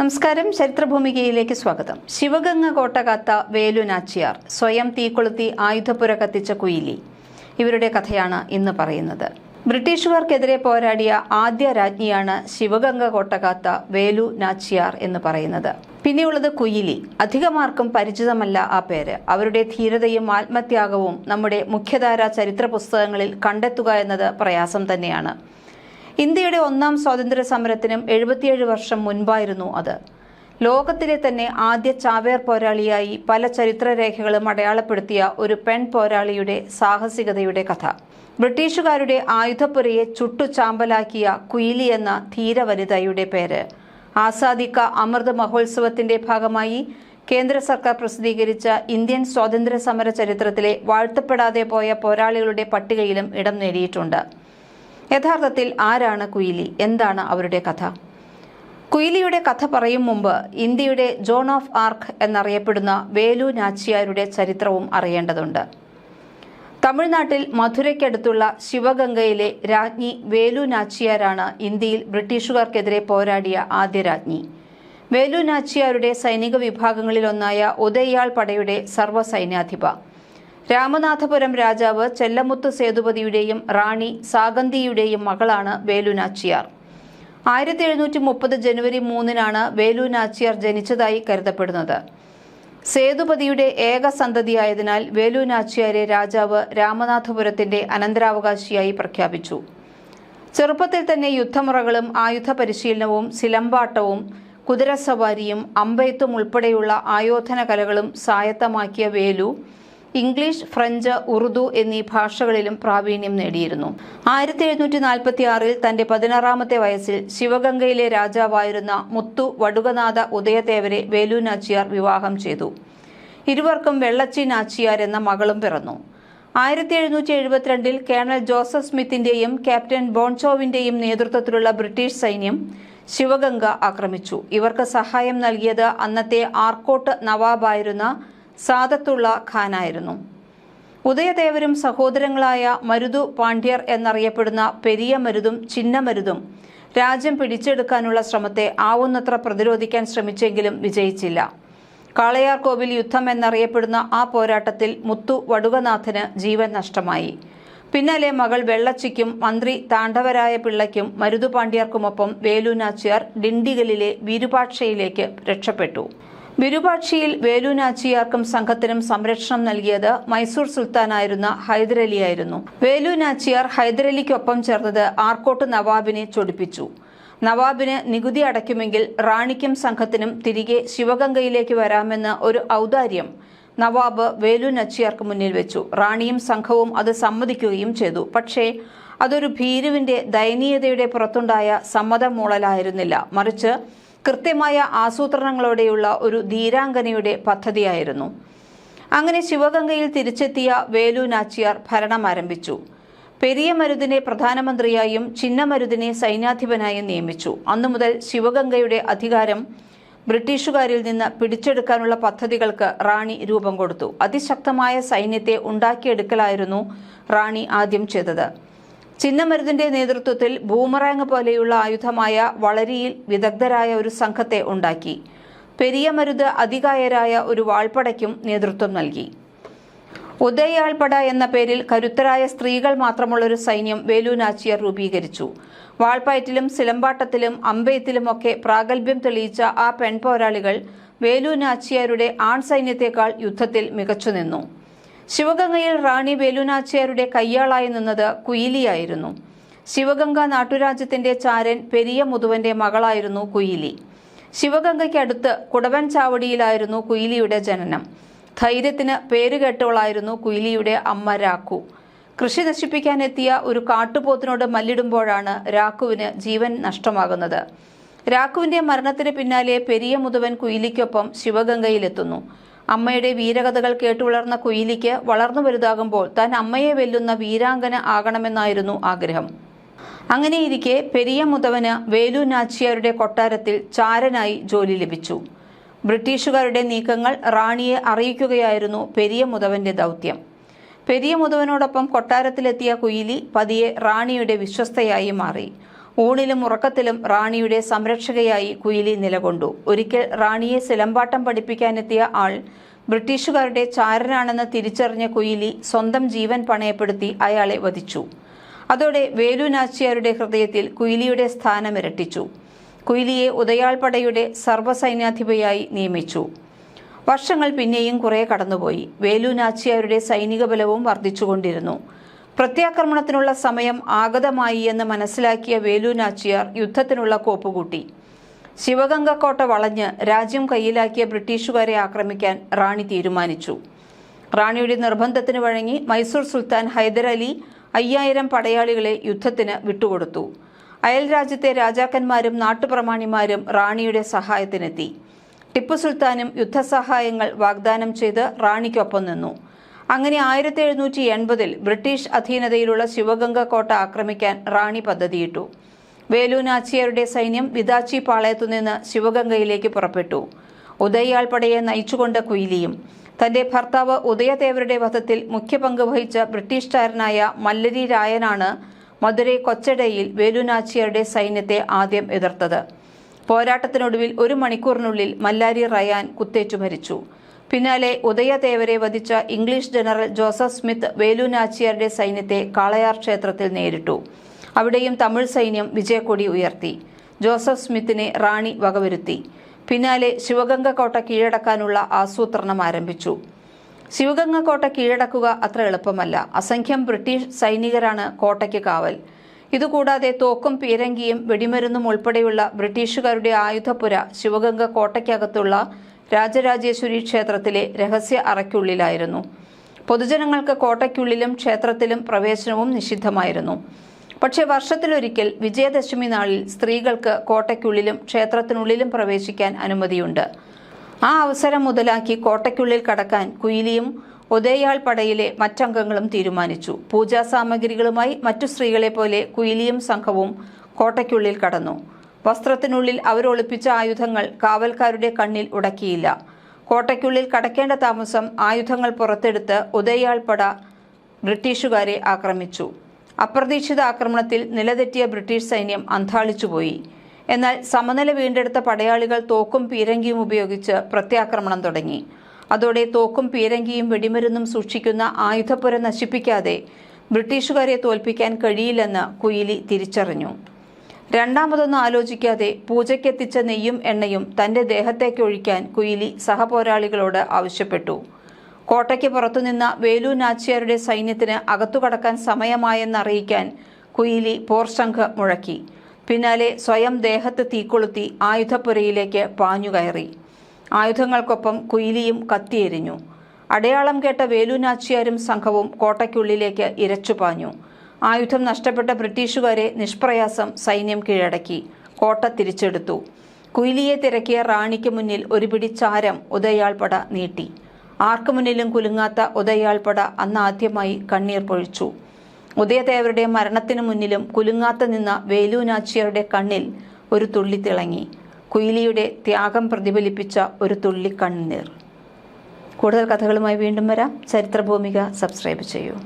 നമസ്കാരം. ചരിത്രഭൂമികയിലേക്ക് സ്വാഗതം. ശിവഗംഗ കോട്ട കാത്ത വേലു നാച്ചിയാർ സ്വയം തീക്കൊളുത്തി ആയുധപ്പുര കത്തിച്ച കുയിലി. ഇവരുടെ കഥയാണ് ഇന്ന് പറയുന്നത്. ബ്രിട്ടീഷുകാർക്കെതിരെ പോരാടിയ ആദ്യ രാജ്ഞിയാണ് ശിവഗംഗ കോട്ട കാത്ത വേലു നാച്ചിയാർ എന്ന് പറയുന്നത്. പിന്നെയുള്ളത് കുയിലി. അധികമാർക്കും പരിചിതമല്ല ആ പേര്. അവരുടെ ധീരതയും ആത്മത്യാഗവും നമ്മുടെ മുഖ്യധാര ചരിത്ര പുസ്തകങ്ങളിൽ കണ്ടെത്തുക എന്നത് പ്രയാസം തന്നെയാണ്. ഇന്ത്യയുടെ ഒന്നാം സ്വാതന്ത്ര്യ സമരത്തിനും എഴുപത്തിയേഴ് വർഷം മുൻപായിരുന്നു അത്. ലോകത്തിലെ തന്നെ ആദ്യ ചാവേർ പോരാളിയായി പല ചരിത്രരേഖകളും അടയാളപ്പെടുത്തിയ ഒരു പെൺ പോരാളിയുടെ സാഹസികതയുടെ കഥ. ബ്രിട്ടീഷുകാരുടെ ആയുധപ്പുരയെ ചുട്ടു ചാമ്പലാക്കിയ കുയിലി എന്ന ധീരവനിതയുടെ പേര്. ആസാദിക്ക അമൃത് മഹോത്സവത്തിന്റെ ഭാഗമായി കേന്ദ്ര സർക്കാർ പ്രസിദ്ധീകരിച്ച ഇന്ത്യൻ സ്വാതന്ത്ര്യ സമര ചരിത്രത്തിലെ വാഴ്ത്തപ്പെടാതെ പോയ പോരാളികളുടെ പട്ടികയിലും ഇടം നേടിയിട്ടുണ്ട്. യഥാർത്ഥത്തിൽ ആരാണ് കുയിലി? എന്താണ് അവരുടെ കഥ? കുയിലിയുടെ കഥ പറയും മുമ്പ് ഇന്ത്യയുടെ ജോൺ ഓഫ് ആർക്ക് എന്നറിയപ്പെടുന്ന വേലു നാച്ചിയാരുടെ ചരിത്രവും അറിയേണ്ടതുണ്ട്. തമിഴ്നാട്ടിൽ മധുരയ്ക്കടുത്തുള്ള ശിവഗംഗയിലെ രാജ്ഞി വേലു നാച്ചിയാരാണ് ഇന്ത്യയിൽ ബ്രിട്ടീഷുകാർക്കെതിരെ പോരാടിയ ആദ്യ രാജ്ഞി. വേലു നാച്ചിയാരുടെ സൈനിക വിഭാഗങ്ങളിലൊന്നായ ഉദയ്യാൾ പടയുടെ സർവസൈന്യാധിപ. രാമനാഥപുരം രാജാവ് ചെല്ലമുത്ത് സേതുപതിയുടെയും റാണി സാഗന്തിയുടെയും മകളാണ് വേലുനാച്ചിയാർ ആയിരത്തി എഴുന്നൂറ്റി മുപ്പത് ജനുവരി മൂന്നിനാണ് വേലുനാച്ചിയാർ ജനിച്ചതായി കരുതപ്പെടുന്നത്. സേതുപതിയുടെ ഏക സന്തതിയായതിനാൽ വേലുനാച്ചിയാരെ രാജാവ് രാമനാഥപുരത്തിന്റെ അനന്തരാവകാശിയായി പ്രഖ്യാപിച്ചു. ചെറുപ്പത്തിൽ തന്നെ യുദ്ധമുറകളും ആയുധ പരിശീലനവും സിലമ്പാട്ടവും കുതിരസവാരിയും അമ്പെയ്ത്തും ഉൾപ്പെടെയുള്ള ആയോധന കലകളും സായത്തമാക്കിയ വേലു ഇംഗ്ലീഷ് ഫ്രഞ്ച് ഉറുദു എന്നീ ഭാഷകളിലും പ്രാവീണ്യം നേടിയിരുന്നു. ആയിരത്തി എഴുന്നൂറ്റി നാൽപ്പത്തി ആറിൽ തന്റെ പതിനാറാമത്തെ വയസ്സിൽ ശിവഗംഗയിലെ രാജാവായിരുന്ന മുത്തു വടുകനാഥ ഉദയദേവരെ വേലു നാച്ചിയാർ വിവാഹം ചെയ്തു. ഇരുവർക്കും വെള്ളച്ചി നാച്ചിയാർ എന്ന മകളും പിറന്നു. ആയിരത്തി എഴുന്നൂറ്റി എഴുപത്തിരണ്ടിൽ കേണൽ ജോസഫ് സ്മിത്തിന്റെയും ക്യാപ്റ്റൻ ബോൺചോവിന്റെയും നേതൃത്വത്തിലുള്ള ബ്രിട്ടീഷ് സൈന്യം ശിവഗംഗ ആക്രമിച്ചു. ഇവർക്ക് സഹായം നൽകിയത് അന്നത്തെ ആർക്കോട്ട് നവാബായിരുന്ന സാദത്തുള്ള ഖാനായിരുന്നു. ഉദയദേവരും സഹോദരങ്ങളായ മരുതു പാണ്ഡ്യർ എന്നറിയപ്പെടുന്ന പെരിയ മരുതും ചിന്ന മരുതും രാജ്യം പിടിച്ചെടുക്കാനുള്ള ശ്രമത്തെ ആവുന്നത്ര പ്രതിരോധിക്കാൻ ശ്രമിച്ചെങ്കിലും വിജയിച്ചില്ല. കാളയാർ കോവിൽ യുദ്ധം എന്നറിയപ്പെടുന്ന ആ പോരാട്ടത്തിൽ മുത്തു വടുകനാഥന് ജീവൻ നഷ്ടമായി. പിന്നാലെ മകൾ വെള്ളച്ചിക്കും മന്ത്രി താണ്ഡവരായ പിള്ളയ്ക്കും മരുതുപാണ്ഡ്യർക്കുമൊപ്പം വേലു നാച്ചിയാർ ഡിണ്ടിഗലിലെ വിരുപാക്ഷയിലേക്ക് രക്ഷപ്പെട്ടു. വിരുപാക്ഷിയിൽ വേലുനാച്ചിയാർക്കും സംഘത്തിനും സംരക്ഷണം നൽകിയത് മൈസൂർ സുൽത്താനായിരുന്ന ഹൈദരലിയായിരുന്നു. വേലുനാച്ചിയാർ ഹൈദരലിക്കൊപ്പം ചേർന്നത് ആർക്കോട്ട് നവാബിനെ ചൊടിപ്പിച്ചു. നവാബിന് നികുതി അടയ്ക്കുമെങ്കിൽ റാണിക്കും സംഘത്തിനും തിരികെ ശിവഗംഗയിലേക്ക് വരാമെന്ന് ഒരു ഔദാര്യം നവാബ് വേലു നച്ചിയാർക്ക് മുന്നിൽ വെച്ചു. റാണിയും സംഘവും അത് സമ്മതിക്കുകയും ചെയ്തു. പക്ഷേ അതൊരു ഭീരുവിന്റെ ദയനീയതയുടെ പുറത്തുണ്ടായ സമ്മതം മൂളലായിരുന്നില്ല മറിച്ച് കൃത്യമായ ആസൂത്രണങ്ങളോടെയുള്ള ഒരു ധീരാംഗനയുടെ പദ്ധതിയായിരുന്നു. അങ്ങനെ ശിവഗംഗയിൽ തിരിച്ചെത്തിയ വേലു നാച്ചിയാർ ഭരണം ആരംഭിച്ചു. പെരിയ മരുദിനെ പ്രധാനമന്ത്രിയായും ചിന്നമരുദിനെ സൈന്യാധിപനായും നിയമിച്ചു. അന്നു മുതൽ ശിവഗംഗയുടെ അധികാരം ബ്രിട്ടീഷുകാരിൽ നിന്ന് പിടിച്ചെടുക്കാനുള്ള പദ്ധതികൾക്ക് റാണി രൂപം കൊടുത്തു. അതിശക്തമായ സൈന്യത്തെ ഉണ്ടാക്കിയെടുക്കലായിരുന്നു റാണി ആദ്യം ചെയ്തത്. ചിന്നമരുതിന്റെ നേതൃത്വത്തിൽ ബൂമറാങ് പോലെയുള്ള ആയുധമായ വളരിയിൽ വിദഗ്ധരായ ഒരു സംഘത്തെ ഉണ്ടാക്കി. പെരിയ മരുത് അതികായരായ ഒരു വാൾപ്പടയ്ക്കും നേതൃത്വം നൽകി. ഉദയാൾപട എന്ന പേരിൽ കരുത്തരായ സ്ത്രീകൾ മാത്രമുള്ള ഒരു സൈന്യം വേലുനാച്ചിയർ രൂപീകരിച്ചു. വാൾപ്പയറ്റിലും സിലമ്പാട്ടത്തിലും അമ്പയത്തിലുമൊക്കെ പ്രാഗൽഭ്യം തെളിയിച്ച ആ പെൺപോരാളികൾ വേലുനാച്ചിയാരുടെ ആൺ സൈന്യത്തെക്കാൾ യുദ്ധത്തിൽ മികച്ചുനിന്നു. ശിവഗംഗയിൽ റാണി വേലുനാച്ചിയാരുടെ കയ്യാളായി നിന്നത് കുയിലിയായിരുന്നു. ശിവഗംഗ നാട്ടുരാജ്യത്തിന്റെ ചാരൻ പെരിയ മുതുവന്റെ മകളായിരുന്നു കുയിലി. ശിവഗംഗയ്ക്കടുത്ത് കുടവൻ ചാവടിയിലായിരുന്നു കുയിലിയുടെ ജനനം. ധൈര്യത്തിന് പേരുകേട്ടവളായിരുന്നു കുയിലിയുടെ അമ്മ രാഖു. കൃഷി നശിപ്പിക്കാനെത്തിയ ഒരു കാട്ടുപോത്തിനോട് മല്ലിടുമ്പോഴാണ് രാഖുവിന് ജീവൻ നഷ്ടമാകുന്നത്. രാഖുവിന്റെ മരണത്തിന് പിന്നാലെ പെരിയ മുതുവൻ കുയിലിക്കൊപ്പം ശിവഗംഗയിലെത്തുന്നു. അമ്മയുടെ വീരകഥകൾ കേട്ടുവളർന്ന കുയിലിക്ക് വളർന്നു വലുതാകുമ്പോൾ താൻ അമ്മയെ വെല്ലുന്ന വീരാംഗന ആകണമെന്നായിരുന്നു ആഗ്രഹം. അങ്ങനെയിരിക്കെ പെരിയ മുതവന് വേലു നാച്ചിയാരുടെ കൊട്ടാരത്തിൽ ചാരനായി ജോലി ലഭിച്ചു. ബ്രിട്ടീഷുകാരുടെ നീക്കങ്ങൾ റാണിയെ അറിയിക്കുകയായിരുന്നു പെരിയ മുതവന്റെ ദൗത്യം. പെരിയ മുതവനോടൊപ്പം കൊട്ടാരത്തിലെത്തിയ കുയിലി പതിയെ റാണിയുടെ വിശ്വസ്തയായി മാറി. ഊണിലും ഉറക്കത്തിലും റാണിയുടെ സംരക്ഷകയായി കുയിലി നിലകൊണ്ടു. ഒരിക്കൽ റാണിയെ സിലമ്പാട്ടം പഠിപ്പിക്കാനെത്തിയ ആൾ ബ്രിട്ടീഷുകാരുടെ ചാരനാണെന്ന് തിരിച്ചറിഞ്ഞ കുയിലി സ്വന്തം ജീവൻ പണയപ്പെടുത്തി അയാളെ വധിച്ചു. അതോടെ വേലു നാച്ചിയാരുടെ ഹൃദയത്തിൽ കുയിലിയുടെ സ്ഥാനം ഇരട്ടിച്ചു. കുയിലിയെ ഉദയാൾപടയുടെ സർവസൈന്യാധിപയായി നിയമിച്ചു. വർഷങ്ങൾ പിന്നെയും കുറെ കടന്നുപോയി. വേലു നാച്ചിയാരുടെ സൈനിക ബലവും വർദ്ധിച്ചുകൊണ്ടിരുന്നു. പ്രത്യാക്രമണത്തിനുള്ള സമയം ആഗതമായി എന്ന് മനസ്സിലാക്കിയ വേലുനാച്ചിയാർ യുദ്ധത്തിനുള്ള കോപ്പുകൂട്ടി. ശിവഗംഗ കോട്ട വളഞ്ഞ് രാജ്യം കയ്യിലാക്കിയ ബ്രിട്ടീഷുകാരെ ആക്രമിക്കാൻ റാണി തീരുമാനിച്ചു. റാണിയുടെ നിർബന്ധത്തിന് വഴങ്ങി മൈസൂർ സുൽത്താൻ ഹൈദരലി അയ്യായിരം പടയാളികളെ യുദ്ധത്തിന് വിട്ടുകൊടുത്തു. അയൽ രാജ്യത്തെ രാജാക്കന്മാരും നാട്ടുപ്രമാണിമാരും റാണിയുടെ സഹായത്തിനെത്തി. ടിപ്പു സുൽത്താനും യുദ്ധസഹായങ്ങൾ വാഗ്ദാനം ചെയ്ത് റാണിക്കൊപ്പം നിന്നു. അങ്ങനെ ആയിരത്തി എഴുന്നൂറ്റി എൺപതിൽ ബ്രിട്ടീഷ് അധീനതയിലുള്ള ശിവഗംഗ കോട്ട ആക്രമിക്കാൻ റാണി പദ്ധതിയിട്ടു. വേലു നാച്ചിയരുടെ സൈന്യം വിദാച്ചി പാളയത്തുനിന്ന് ശിവഗംഗയിലേക്ക് പുറപ്പെട്ടു. ഉദയാൾ പടയെ നയിച്ചുകൊണ്ട് കുയിലിയും തന്റെ ഭർത്താവ് ഉദയദേവരുടെ വധത്തിൽ മുഖ്യ പങ്ക് വഹിച്ച ബ്രിട്ടീഷുകാരനായ മല്ലരി രായനാണ് മധുരൈ കൊച്ചടയിൽ വേലുനാച്ചിയരുടെ സൈന്യത്തെ ആദ്യം എതിർത്തത്. പോരാട്ടത്തിനൊടുവിൽ ഒരു മണിക്കൂറിനുള്ളിൽ മല്ലാരി റയാൻ കുത്തേറ്റു മരിച്ചു. പിന്നാലെ ഉദയദേവരെ വധിച്ച ഇംഗ്ലീഷ് ജനറൽ ജോസഫ് സ്മിത്ത് വേലുനാച്ചിയരുടെ സൈന്യത്തെ കാളയാർ ക്ഷേത്രത്തിൽ നേരിട്ടു. അവിടെയും തമിഴ് സൈന്യം വിജയക്കൊടി ഉയർത്തി. ജോസഫ് സ്മിത്തിനെ റാണി വകവരുത്തി. പിന്നാലെ ശിവഗംഗ കോട്ട കീഴടക്കാനുള്ള ആസൂത്രണം ആരംഭിച്ചു. ശിവഗംഗ കോട്ട കീഴടക്കുക അത്ര എളുപ്പമല്ല. അസംഖ്യം ബ്രിട്ടീഷ് സൈനികരാണ് കോട്ടയ്ക്ക് കാവൽ. ഇതുകൂടാതെ തോക്കും പീരങ്കിയും വെടിമരുന്നും ഉൾപ്പെടെയുള്ള ബ്രിട്ടീഷുകാരുടെ ആയുധപ്പുര ശിവഗംഗ കോട്ടയ്ക്കകത്തുള്ള രാജരാജേശ്വരി ക്ഷേത്രത്തിലെ രഹസ്യ അറയ്ക്കുള്ളിലായിരുന്നു. പൊതുജനങ്ങൾക്ക് കോട്ടയ്ക്കുള്ളിലും ക്ഷേത്രത്തിലും പ്രവേശനവും നിഷിദ്ധമായിരുന്നു. പക്ഷേ വർഷത്തിലൊരിക്കൽ വിജയദശമി നാളിൽ സ്ത്രീകൾക്ക് കോട്ടയ്ക്കുള്ളിലും ക്ഷേത്രത്തിനുള്ളിലും പ്രവേശിക്കാൻ അനുമതിയുണ്ട്. ആ അവസരം മുതലാക്കി കോട്ടയ്ക്കുള്ളിൽ കടക്കാൻ കുയിലിയും ഉദയാൾ പടയിലെ മറ്റംഗങ്ങളും തീരുമാനിച്ചു. പൂജാ സാമഗ്രികളുമായി മറ്റു സ്ത്രീകളെ പോലെ കുയിലിയും സംഘവും കോട്ടയ്ക്കുള്ളിൽ കടന്നു. വസ്ത്രത്തിനുള്ളിൽ അവരൊളിപ്പിച്ച ആയുധങ്ങൾ കാവൽക്കാരുടെ കണ്ണിൽ ഉടക്കിയില്ല. കോട്ടയ്ക്കുള്ളിൽ കടക്കേണ്ട താമസം ആയുധങ്ങൾ പുറത്തെടുത്ത് ഉദയാൾപ്പട ബ്രിട്ടീഷുകാരെ ആക്രമിച്ചു. അപ്രതീക്ഷിത ആക്രമണത്തിൽ നിലതെറ്റിയ ബ്രിട്ടീഷ് സൈന്യം അന്താളിച്ചുപോയി. എന്നാൽ സമനില വീണ്ടെടുത്ത പടയാളികൾ തോക്കും പീരങ്കിയും ഉപയോഗിച്ച് പ്രത്യാക്രമണം തുടങ്ങി. അതോടെ തോക്കും പീരങ്കിയും വെടിമരുന്നും സൂക്ഷിക്കുന്ന ആയുധപ്പുര നശിപ്പിക്കാതെ ബ്രിട്ടീഷുകാരെ തോൽപ്പിക്കാൻ കഴിയില്ലെന്ന് കുയിലി തിരിച്ചറിഞ്ഞു. രണ്ടാമതൊന്നും ആലോചിക്കാതെ പൂജയ്ക്കെത്തിച്ച നെയ്യും എണ്ണയും തന്റെ ദേഹത്തേക്ക് ഒഴിക്കാൻ കുയിലി സഹപോരാളികളോട് ആവശ്യപ്പെട്ടു. കോട്ടയ്ക്ക് പുറത്തുനിന്ന വേലു നാച്ചിയാരുടെ സൈന്യത്തിന് അകത്തുകടക്കാൻ സമയമായെന്നറിയിക്കാൻ കുയിലി പോർശംഖ് മുഴക്കി. പിന്നാലെ സ്വയം ദേഹത്ത് തീക്കൊളുത്തി ആയുധപ്പുരയിലേക്ക് പാഞ്ഞുകയറി. ആയുധങ്ങൾക്കൊപ്പം കുയിലിയും കത്തിയെരിഞ്ഞു. അടയാളം കേട്ട വേലു നാച്ചിയാരും സംഘവും കോട്ടയ്ക്കുള്ളിലേക്ക് ഇരച്ചുപാഞ്ഞു. ആയുധം നഷ്ടപ്പെട്ട ബ്രിട്ടീഷുകാരെ നിഷ്പ്രയാസം സൈന്യം കീഴടക്കി. കോട്ട തിരിച്ചെടുത്തു. കുയിലിയെ തിരക്കിയ റാണിക്ക് മുന്നിൽ ഒരു പിടി ചാരം ഉദയാൾപട നീട്ടി. ആർക്കു മുന്നിലും കുലുങ്ങാത്ത ഉദയാൾപട അന്ന് ആദ്യമായി കണ്ണീർ പൊഴിച്ചു. ഉദയദേവരുടെ മരണത്തിനു മുന്നിലും കുലുങ്ങാത്ത നിന്ന വേലുനാച്ചിയരുടെ കണ്ണിൽ ഒരു തുള്ളി തിളങ്ങി. കുയിലിയുടെ ത്യാഗം പ്രതിഫലിപ്പിച്ച ഒരു തുള്ളി കണ്ണീർ കൂടുതൽ കഥകളുമായി വീണ്ടും വരാം. ചരിത്രഭൂമിക സബ്സ്ക്രൈബ് ചെയ്യൂ.